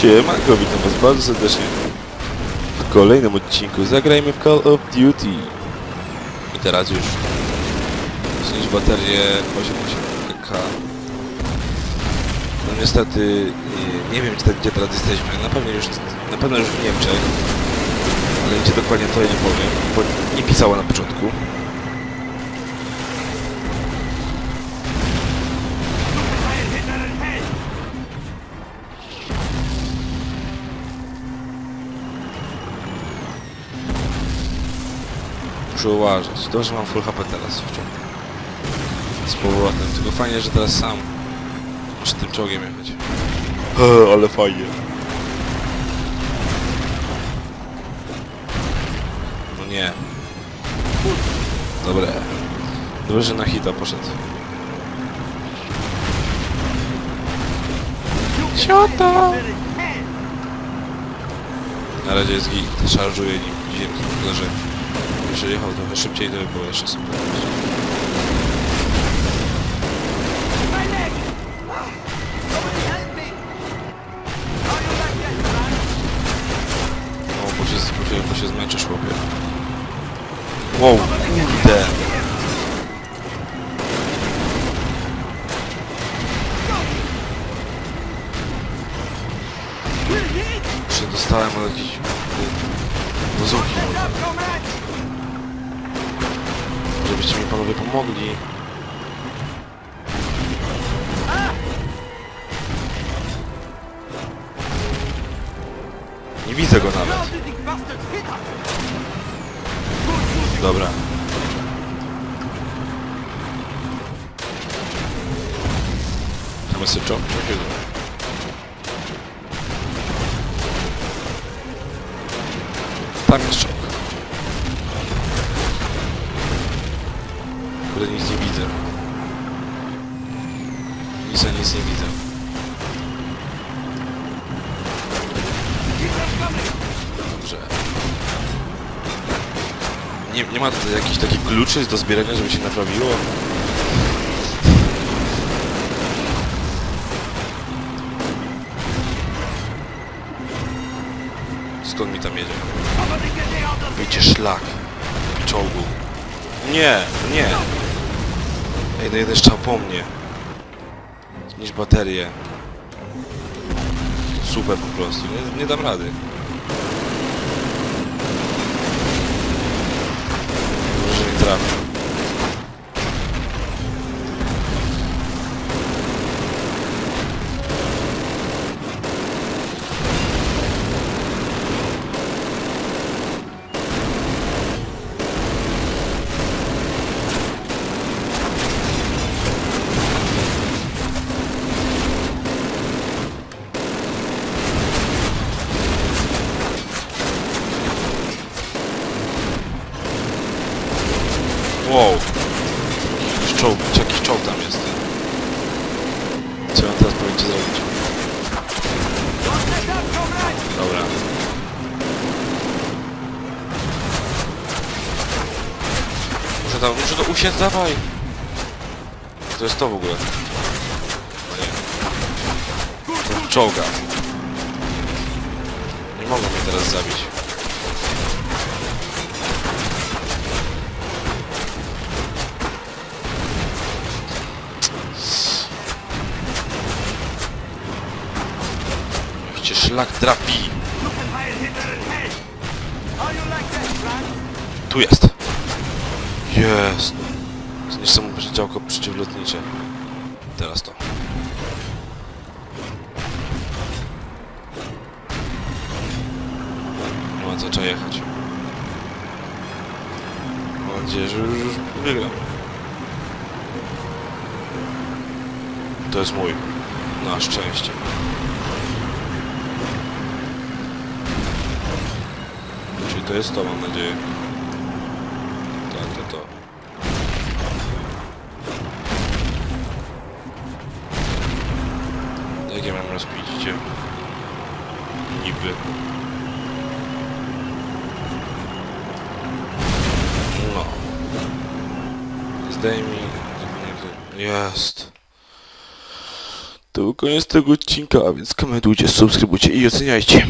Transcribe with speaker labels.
Speaker 1: Siemanko, witam was bardzo serdecznie w kolejnym odcinku. Zagrajmy w Call of Duty. I teraz już zniszcz baterię 88K. No niestety nie, nie wiem czy, gdzie teraz jesteśmy. Na pewno już na pewno już w Niemczech. Ale gdzie dokładnie to ja nie powiem, bo nie pisała na początku. Muszę uważać. Dobrze, mam full HP teraz w ciągu. Z powrotem. Tylko fajnie, że teraz sam muszę tym czołgiem jechać. Ale fajnie. No nie. Dobre. Dobrze, że na hita poszedł. Ciota! Na razie jest git. Szarżuje nim. Tylko, że jeżeli jechał trochę szybciej, to by było jeszcze super. O, bo się, zmęczysz, chłopie. Wow, kurde. Się dostałem od jakiejś
Speaker 2: up, comrades!
Speaker 1: Żebyście mi panowie pomogli. Widzę go nawet. Dobra. Tam jest czołg? Jakiego? Tam jest czołg. Kurde, nic nie widzę. Nic, nic nie widzę. Dobrze. Nie, nie ma tutaj jakichś takich kluczy do zbierania, żeby się naprawiło? Skąd mi tam jedzie? Wyjdzie szlak. Czołgu. Nie, nie. Ej, no jeden strzał po mnie. Zniszcz baterię. Super po prostu. Nie, nie dam rady. Może nie trafię. Wow. Jakiś czołg, jakiś czołg tam jest. Co mam teraz powinien zrobić? Dobra. Muszę tam, muszę to usiąść, dawaj! To jest to w ogóle. O nie. Czołga. Nie mogą mnie teraz zabić.
Speaker 2: That, Frank?
Speaker 1: Tu jest. Jest. Zniszcz samo działko przeciwlotnicze. Teraz to. Nie ma co jechać. Mam nadzieję, że już, już. To jest mój. Na szczęście. to jest to, mam nadzieję. Tak, to to. No Jakie mam rozpięcie? Niby. No. Zdejmij. Jest. To koniec tego odcinka, a więc komentujcie, subskrybujcie i oceniajcie.